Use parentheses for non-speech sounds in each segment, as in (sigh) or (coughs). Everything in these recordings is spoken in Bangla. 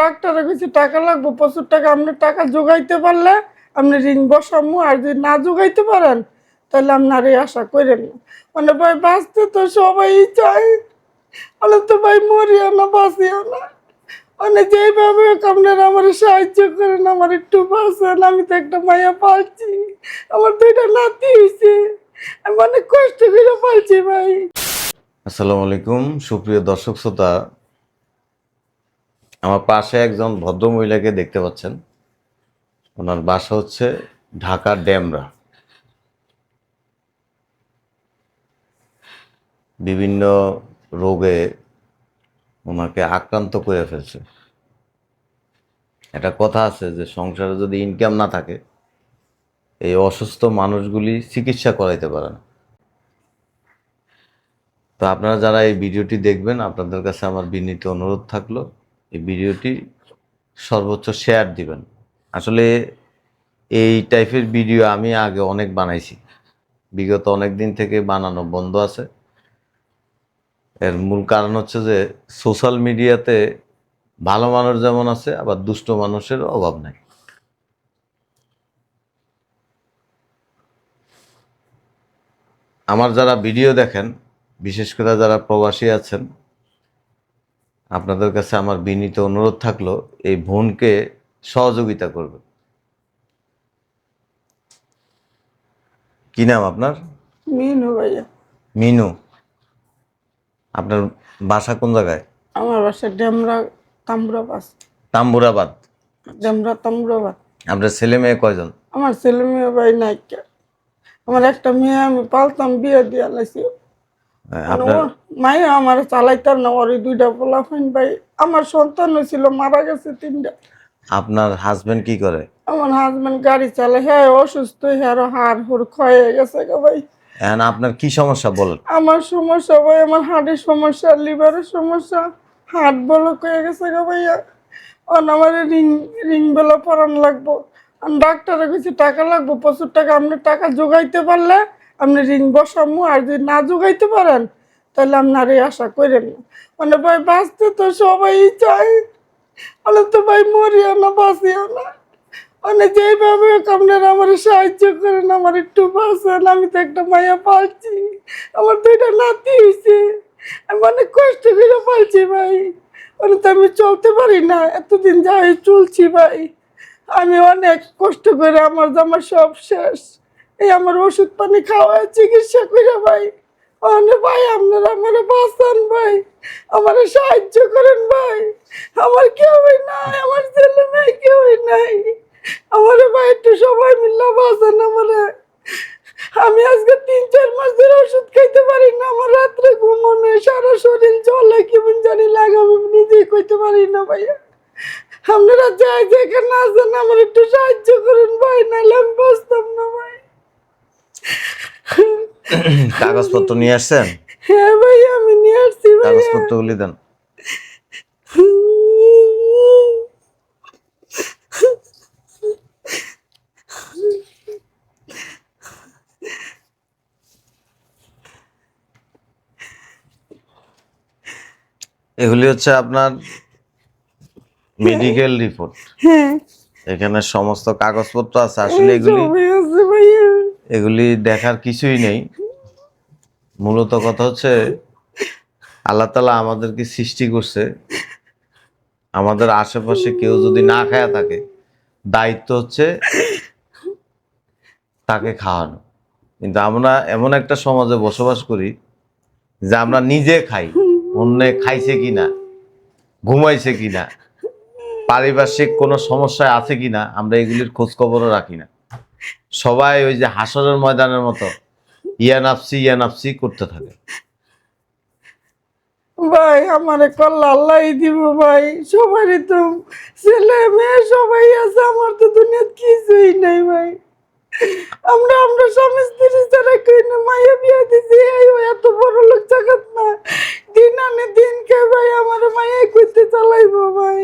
ডাক্তারে কিছু টাকা লাগবে, প্রচুর টাকা, আপনি টাকা জোগাইতে পারলে আপনি রিং বসামু, আর যদি না জোগাইতে পারেন, তাহলে আপনার এই আশা করেন মানে ভাই, বাঁচতে তো সবাই চায়। মানে তো ভাই, মরিও না, বাঁচিও না। মানে যেইভাবে আপনারা আমার সাহায্য করেন, আমার একটু বাঁচান, আমি তো একটা মায়া পালছি। আমার দুইটা নাতি হয়েছে আমি অনেক কষ্ট করে পালছি ভাই। আসসালামু আলাইকুম, সুপ্রিয় দর্শক শ্রোতা। আমার পাশে একজন ভদ্র মহিলাকে দেখতে পাচ্ছেন। ওনার বাসা হচ্ছে ঢাকা ড্যামরা। বিভিন্ন রোগে ওনাকে আক্রান্ত করে ফেলছে। একটা কথা আছে যে, সংসারে যদি ইনকাম না থাকে, এই অসুস্থ মানুষগুলি চিকিৎসা করাইতে পারে না। তো আপনারা যারা এই ভিডিওটি দেখবেন, আপনাদের কাছে আমার বিনীত অনুরোধ থাকল। এই ভিডিওটি সর্বোচ্চ শেয়ার দিবেন। আসলে এই টাইপের ভিডিও আমি আগে অনেক বানাইছি। বিগত অনেক দিন থেকে বানানো বন্ধ আছে। এর মূল কারণ হচ্ছে যে সোশ্যাল মিডিয়াতে ভালো মানুষ যেমন আছে, আবার দুষ্ট মানুষের অভাব নাই। আমার যারা ভিডিও দেখেন, বিশেষ করে যারা প্রবাসী আছেন আপনাদের কাছে আমার বিনীত অনুরোধ থাকল এই বোনকে সহযোগিতা করবে কি নাম আপনার? মিনু ভাইয়া। মিনু। আপনার বাসা কোন জায়গায়? আমার বাসা ডেমরা তাম্রাবাস তাম্বুরাবাদ। ডেমরা তাম্রাবাদ আপনার ছেলে মেয়ে কয়জন? আমার ছেলে মেয়ে ভাই নাই। আমার একটা মেয়ে আমি পালতাম বিয়ে দিয়ে লাইছি। হ্যাঁ, আমার চালাইতাম না ওর দুইটা পোলা ফাইন ভাই। আমার সন্তান ছিল মারা গেছে তিনটা। আপনার হাজবেন্ড কি করে? আমার হাজবেন্ড গাড়ি চালায় হ্যাঁ অসুস্থ হ্যাঁ হাড় হুড় ক্ষয়ে গেছে গো ভাই। এখন আপনার কি সমস্যা বলেন? আমার সমস্যা ভাই আমার হার্টের সমস্যা লিভারের সমস্যা হার্ট ব্লক হয়ে গেছে গো ভাইয়া। অন আমার রিং রিং বেলা পরান লাগবো। আর ডাক্তারে কিছু টাকা লাগবো প্রচুর টাকা আপনি টাকা জোগাইতে পারলে আপনি রিং বসামু আর যদি না জোগাইতে পারেন, তাহলে আপনার এই আশা করেন না। মানে ভাই, বাঁচতে তো সবাই চায়। মানে তো ভাই মরিও না, বাঁচিও না। মানে যেইভাবে আপনারা আমার সাহায্য করেন, আমার একটু বাঁচান, আমি তো একটা মায়া পালছি। আমার দুইটা নাতি হয়েছে আমি অনেক কষ্ট করে পালছি ভাই। মানে তো আমি চলতে পারি না, এতদিন যাই চলছি ভাই। আমি অনেক কষ্ট করে আমার জামা সব শেষ। এই আমার ওষুধ পানি খাওয়া চিকিৎসা করে ভাই। ভাই, আপনারা আমার বাঁচান ভাই। আমার সাহায্য করেন ভাই। আমার কেউই নাই, আমার ছেলে মেয়ে কেউই নাই। আমার ভাই, একটু সবাই মিল্লা বাঁচান আমার। আমি আজকে তিন, চার মাস ধরে ওষুধ খাইতে পারি না, আমার রাত্রে ঘুমো নেই সারা শরীর জলে কেমন জানি লাগে, আমি নিজেই কইতে পারি না ভাইয়া। আপনারা যাই যেখানে আছেন, আমার একটু সাহায্য করুন ভাই, নাহলে আমি বাঁচতাম না ভাই। (coughs) কাগজপত্র নিয়ে আসছেন? হ্যাঁ ভাই আমি নিয়ে আসছি ভাইয়া। কাগজপত্রগুলি দেন। এগুলি হচ্ছে আপনার মেডিকেল রিপোর্ট হ্যাঁ। এখানে সমস্ত কাগজপত্র আছে আসলে এগুলি ভাইয়া। এগুলি দেখার কিছুই নেই। মূলত কথা হচ্ছে, আল্লাহ তালা আমাদেরকে সৃষ্টি করছে। আমাদের আশেপাশে কেউ যদি না খায়া থাকে, দায়িত্ব হচ্ছে তাকে খাওয়ানো। কিন্তু আমরা এমন একটা সমাজে বসবাস করি যে আমরা নিজে খাই, অন্য খাইছে কিনা, ঘুমাইছে কিনা, পারিপার্শ্বিক কোনো সমস্যায় আছে কিনা, আমরা এগুলির খোঁজখবরও রাখি না। সবাই ওই যে হাসরের ময়দানের মতো, ইয়া নাফসি ইয়া নাফসি করতে থাকে। ভাই, আমারে কল্লা আল্লাহ দিব ভাই। সবারই তো ছেলে, মেয়ে, সবাই আছে। আমার তো দুনিয়াত কিছুই নাই ভাই। আমরা আমরা স্বামী স্ত্রী ছাড়া কই মায়া বিয়া দিছি। এই এত বড় লোক জাগাত না। দিন আনে দিন কে ভাই, আমার মায়া করতে চালাইবো ভাই।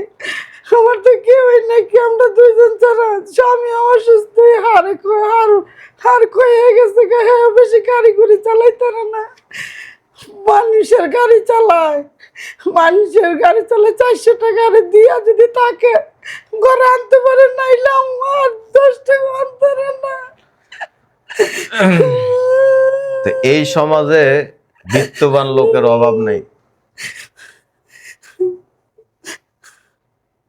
আমার তো কেউই নাকি আমরা দুইজন ছাড়া? স্বামী অসুস্থ হয়ে হারে হার হার কয়ে গেছে হ্যাঁ বেশি কারিগরি চালাইতে না। মানুষের গাড়ি চালায়। মানুষের গাড়ি চালায় চারশো টাকা দিয়া যদি তাকে ঘরে আনতে পারে, নাইলে আমার দশ টাকা আনতে না। এই সমাজে বিত্তবান লোকের অভাব নেই।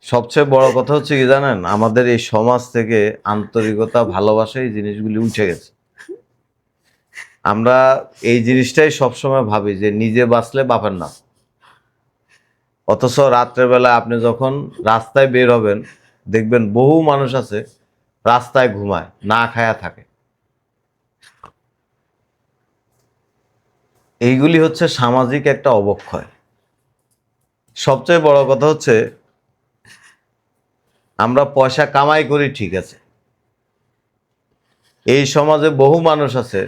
সবচেয়ে বড় কথা হচ্ছে কি জানেন? আমাদের এই সমাজ থেকে আন্তরিকতা, ভালোবাসা এই জিনিসগুলি উঠে গেছে। আমরা এই জিনিসটাই সবসময় ভাবি যে নিজে বাঁচলে বাপের না অথচ রাত্রেবেলা আপনি যখন রাস্তায় বের হবেন, দেখবেন বহু মানুষ আছে রাস্তায় ঘুমায়, না খায়া থাকে। এইগুলি হচ্ছে সামাজিক একটা অবক্ষয়। সবচেয়ে বড় কথা হচ্ছে আমরা পয়সা কামাই করি, ঠিক আছে। এই সমাজে বহু মানুষ আছে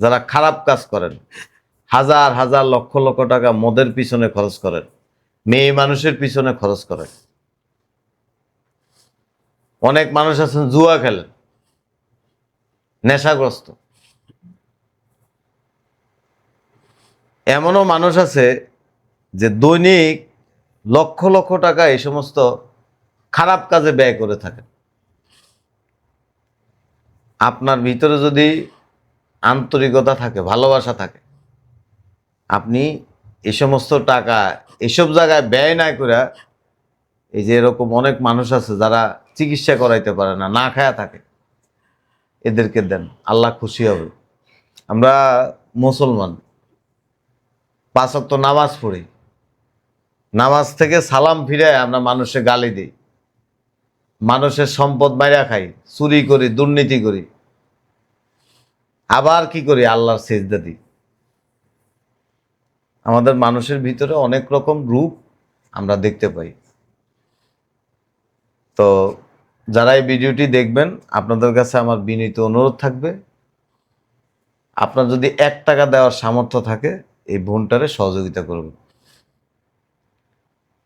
যারা খারাপ কাজ করেন। হাজার হাজার, লক্ষ লক্ষ টাকা মদের পিছনে খরচ করেন, মেয়ে মানুষের পিছনে খরচ করেন। অনেক মানুষ আছেন, জুয়া খেলেন, নেশাগ্রস্ত। এমনও মানুষ আছে যে দৈনিক লক্ষ লক্ষ টাকা এই সমস্ত খারাপ কাজে ব্যয় করে থাকেন। আপনার ভিতরে যদি আন্তরিকতা থাকে, ভালোবাসা থাকে, আপনি এ সমস্ত টাকা এসব জায়গায় ব্যয় না করে এই যে এরকম অনেক মানুষ আছে যারা চিকিৎসা করাইতে পারে না না খায়া থাকে, এদেরকে দেন, আল্লাহ খুশি হবে। আমরা মুসলমান, পাঁচ ওয়াক্ত নামাজ পড়ি, নামাজ থেকে সালাম ফিরে আমরা মানুষে গালি দিই। মানুষের সম্পদ মাইরা খাই, চুরি করি, দুর্নীতি করি। আবার কি করি? আল্লাহর সেজদা দিই। আমাদের মানুষের ভিতরে অনেক রকম রূপ আমরা দেখতে পাই। তো যারা এই ভিডিওটি দেখবেন, আপনাদের কাছে আমার বিনীত অনুরোধ থাকবে, আপনার যদি এক টাকা দেওয়ার সামর্থ্য থাকে, এই বোনটারে সহযোগিতা করবেন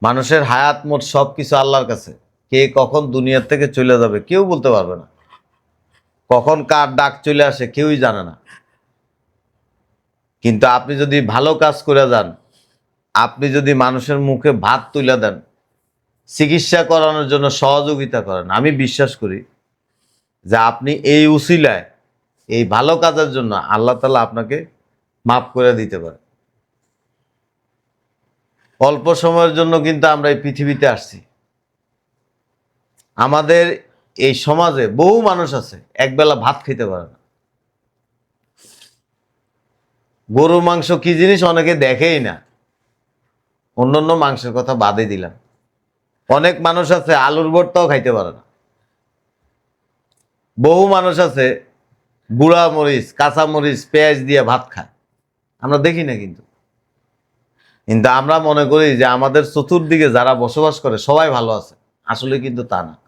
মানুষের হায়াত মোট সব কিছু আল্লাহর কাছে। কে কখন দুনিয়ার থেকে চলে যাবে কেউ বলতে পারবে না। কখন কার ডাক চলে আসে কেউই জানে না। কিন্তু আপনি যদি ভালো কাজ করে যান, আপনি যদি মানুষের মুখে ভাত তুলে দেন, চিকিৎসা করানোর জন্য সহযোগিতা করেন, আমি বিশ্বাস করি যে আপনি এই উসিলায়, এই ভালো কাজের জন্য আল্লাহ তালা আপনাকে মাফ করে দিতে পারে। অল্প সময়ের জন্য কিন্তু আমরা এই পৃথিবীতে আসছি। আমাদের এই সমাজে বহু মানুষ আছে, একবেলা ভাত খেতে পারে না। গরুর মাংস কি জিনিস অনেকে দেখেই না। অন্যান্য মাংসের কথা বাদে দিলাম। অনেক মানুষ আছে, আলুর ভর্তাও খাইতে পারে না। বহু মানুষ আছে, গুঁড়া মরিচ, কাঁচা মরিচ, পেঁয়াজ দিয়ে ভাত খায়। আমরা দেখি না কিন্তু। কিন্তু আমরা মনে করি যে আমাদের চতুর্দিকে যারা বসবাস করে সবাই ভালো আছে। আসলে কিন্তু তা না।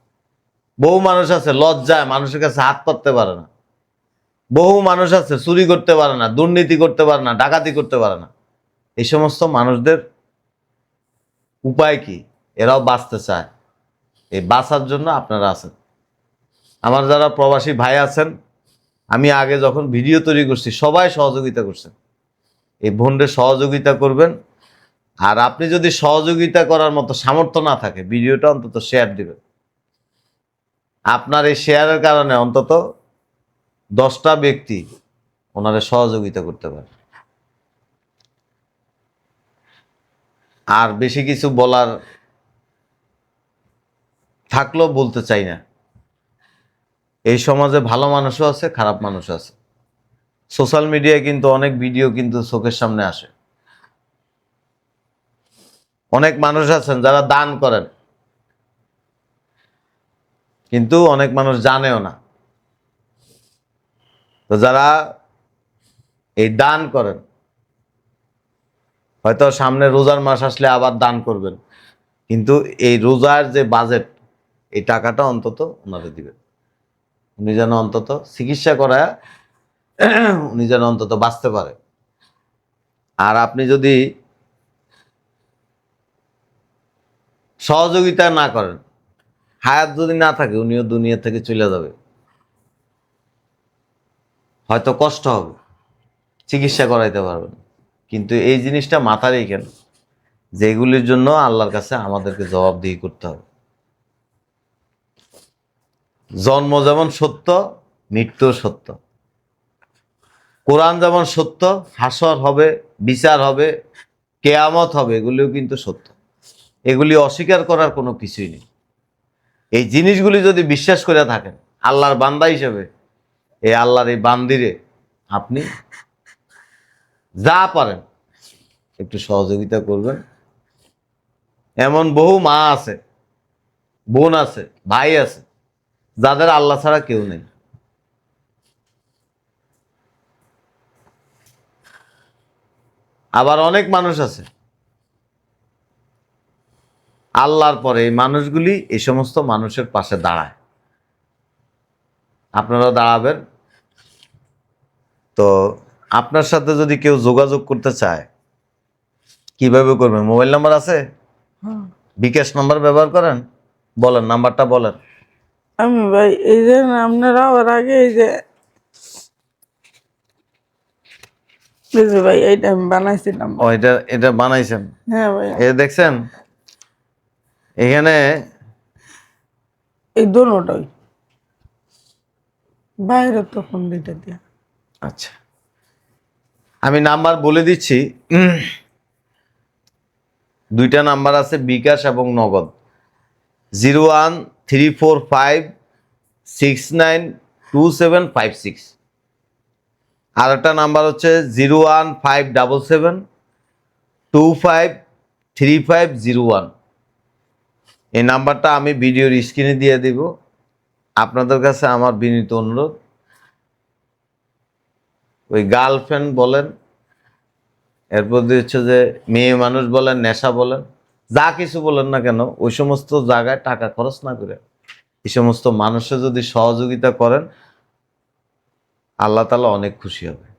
বহু মানুষ আছে লজ্জায় মানুষের কাছে হাত পাততে পারে না। বহু মানুষ আছে চুরি করতে পারে না, দুর্নীতি করতে পারে না, ডাকাতি করতে পারে না। এই সমস্ত মানুষদের উপায় কি? এরাও বাঁচতে চায়। এই বাঁচার জন্য আপনারা আছেন। আমার যারা প্রবাসী ভাই আছেন, আমি আগে যখন ভিডিও তৈরি করছি, সবাই সহযোগিতা করছেন। এই বোনরে সহযোগিতা করবেন। আর আপনি যদি সহযোগিতা করার মতো সামর্থ্য না থাকে, ভিডিওটা অন্তত শেয়ার দিবেন। আপনার এই শেয়ারের কারণে অন্তত দশটা ব্যক্তি ওনারে সহযোগিতা করতে পারে। আর বেশি কিছু বলার থাকলেও বলতে চাই না। এই সমাজে ভালো মানুষও আছে, খারাপ মানুষও আছে। সোশ্যাল মিডিয়ায় কিন্তু অনেক ভিডিও কিন্তু চোখের সামনে আসে। অনেক মানুষ আছেন যারা দান করেন। কিন্তু অনেক মানুষ জানেও না। তো যারা এই দান করেন, হয়তো সামনে রোজার মাস আসলে আবার দান করবেন, কিন্তু এই রোজার যে বাজেট এই টাকাটা অন্তত ওনারে দিবেন। উনি যেন অন্তত চিকিৎসা করায়, উনি যেন অন্তত বাঁচতে পারে। আর আপনি যদি সহযোগিতা না করেন হায়াত যদি না থাকে, উনিও দুনিয়া থেকে চলে যাবে। হয়তো কষ্ট হবে, চিকিৎসা করাইতে পারবেন। কিন্তু এই জিনিসটা মাথা রেখেন, যেগুলির জন্য আল্লাহর কাছে আমাদেরকে জবাবদিহি করতে হবে। জন্ম যেমন সত্য মৃত্যু সত্য। কোরআন যেমন সত্য, হাসর হবে, বিচার হবে, কেয়ামত হবে, এগুলিও কিন্তু সত্য। এগুলি অস্বীকার করার কোনো কিছুই নেই। এই জিনিসগুলি যদি বিশ্বাস করে থাকেন, আল্লাহর বান্দা হিসেবে, এই আল্লাহর এই বান্দিরে আপনি যা পারেন, একটু সহযোগিতা করবেন। এমন বহু মা আছে, বোন আছে, ভাই আছে, যাদের আল্লাহ ছাড়া কেউ নেই। আবার অনেক মানুষ আছে আল্লাহর পরে এই মানুষগুলি এই সমস্ত মানুষের পাশে দাঁড়ায়। আপনারা দাঁড়াবেন। তো আপনার সাথে যদি কেউ যোগাযোগ করতে চায় কীভাবে করবেন? মোবাইল নাম্বার আছে? হ্যাঁ। বিকাশ নাম্বার ব্যবহার করেন? বলেন নাম্বারটা বলেন। আমি ভাই এই যে আপনারা আবার আগে এই যে এই যে ভাই এইটা আমি বানাইছিলাম। ও এটা এটা বানাইছেন? হ্যাঁ ভাই। এ দেখছেন? এখানে এই দোনোটাই। বাইরে তখন দুইটা দিয়া। আচ্ছা। আমি নাম্বার বলে দিচ্ছি। দুইটা নাম্বার আছে বিকাশ এবং Nagad. Zero one three four five six nine two seven five six. আর একটা নাম্বার হচ্ছে zero one five double seven two five three five zero one. এই নাম্বারটা আমি ভিডিওর স্ক্রিনে দিয়ে দিব। আপনাদের কাছে আমার বিনীত অনুরোধ। ওই গার্লফ্রেন্ড বলেন এরপর হচ্ছে যে মেয়ে মানুষ বলেন, নেশা বলেন, যা কিছু বলেন না কেন, ওই সমস্ত জায়গায় টাকা খরচ না করে, এই সমস্ত মানুষের যদি সহযোগিতা করেন, আল্লাহ তালা অনেক খুশি হবে।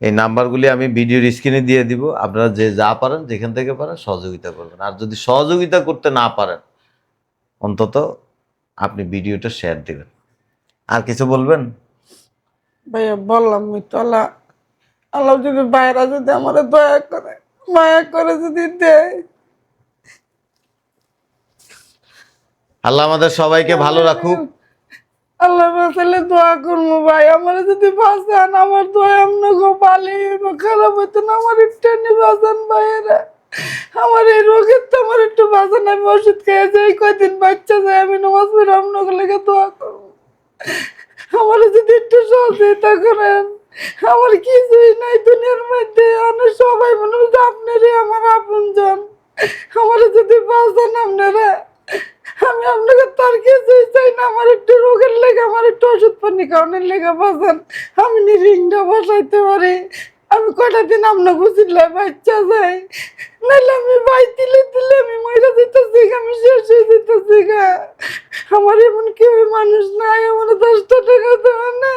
এই নাম্বারগুলি আমি ভিডিওর স্ক্রিনে দিয়ে দিব। আপনারা যে যা পারেন যেখান থেকে পারেন সহযোগিতা করবেন। আর যদি সহযোগিতা করতে না পারেন অন্তত আপনি ভিডিওটা শেয়ার দিবেন। আর কিছু বলবেন? ভাইয়া বললাম তো আল্লাহ আল্লাহ যদি বাইরা যদি আমার দয়া করে মায়া করে যদি দেয়। আল্লাহ আমাদের সবাইকে ভালো রাখুক। আল্লাহ বাসালে দোয়া করব ভাই। আমার যদি বাঁচান, আমার দোয়া এমন গো পালি খারাপ হইতো না, আমার একটু বাঁচান ভাইয়েরা। আমার এই রোগের তো আমার একটু বাঁচান, আমি ওষুধ খেয়ে যাই, কয়দিন বাচ্চা যায়, আমি নামাজ পড়ে আপনার লেগে দোয়া করব। আমার যদি একটু সহযোগিতা করেন, আমার কিছুই নাই দুনিয়ার মধ্যে। অনেক সবাই মনে হচ্ছে আপনারই আমার আপনজন। আমার যদি বাঁচান আপনারা। আমি আপনাকে তার কিছুই চাই না, আমার একটু রোগের লেগে, আমার একটু ওষুধ পানি কারণের লেগে বাঁচান। আমি রিংটা বসাইতে পারি। আমি কয়টা দিন আপনার বুঝিলে বাচ্চা যাই নাহলে আমি বাই দিলে দিলে আমি মরে যেতেছি আমি শেষ হয়ে যেতেছি গা। আমার এমন কেউ মানুষ নাই, আমার দশটা টাকা দেওয়া না।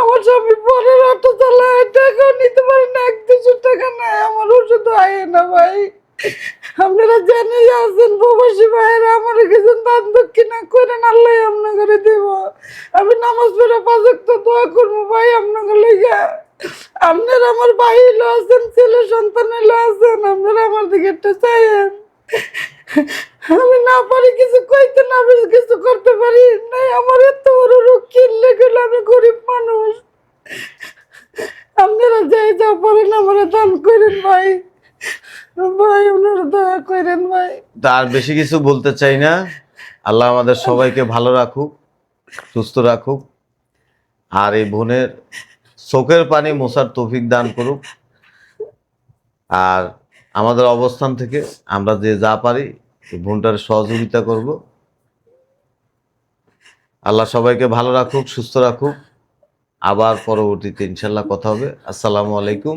আমার স্বামী পরের অটো চালায়, টাকাও নিতে পারে না, এক দুশো টাকা নাই, আমার ওষুধ আয় না ভাই। আপনারা জেনে আছেন, প্রবাসী ভাইয়েরা, আমার কিছু দান দক্ষিণা করেন, আল্লাহ আপনাকে দেব। আমি নামাজ পড়ে পাঁচক তো দোয়া করব, ভাই আপনাকে লেগে। আপনারা আমার ভাই এলো আছেন, ছেলে সন্তান এলো আছেন, আপনারা আমার দিকে একটু চাইেন আমি না পারি কিছু কইতে, না পারি কিছু করতে পারি নাই। আমার এত বড় রোগ কিনলে গেলে আমি গরিব মানুষ। আপনারা যাই যা পারেন, আমার দান করেন, ভাই। ভাই দয়া করেন ভাই। তার বেশি কিছু বলতে চাই না। আল্লাহ আমাদের সবাইকে ভালো রাখুক, সুস্থ রাখুক, আর এই বোনের চোখের পানি মোছার তৌফিক দান করুক। আর আমাদের অবস্থান থেকে আমরা যে যা পারি, এই বোনটার সহযোগিতা করব। আল্লাহ সবাইকে ভালো রাখুক, সুস্থ রাখুক। আবার পরবর্তীতে ইনশাল্লাহ কথা হবে। আসসালামু আলাইকুম।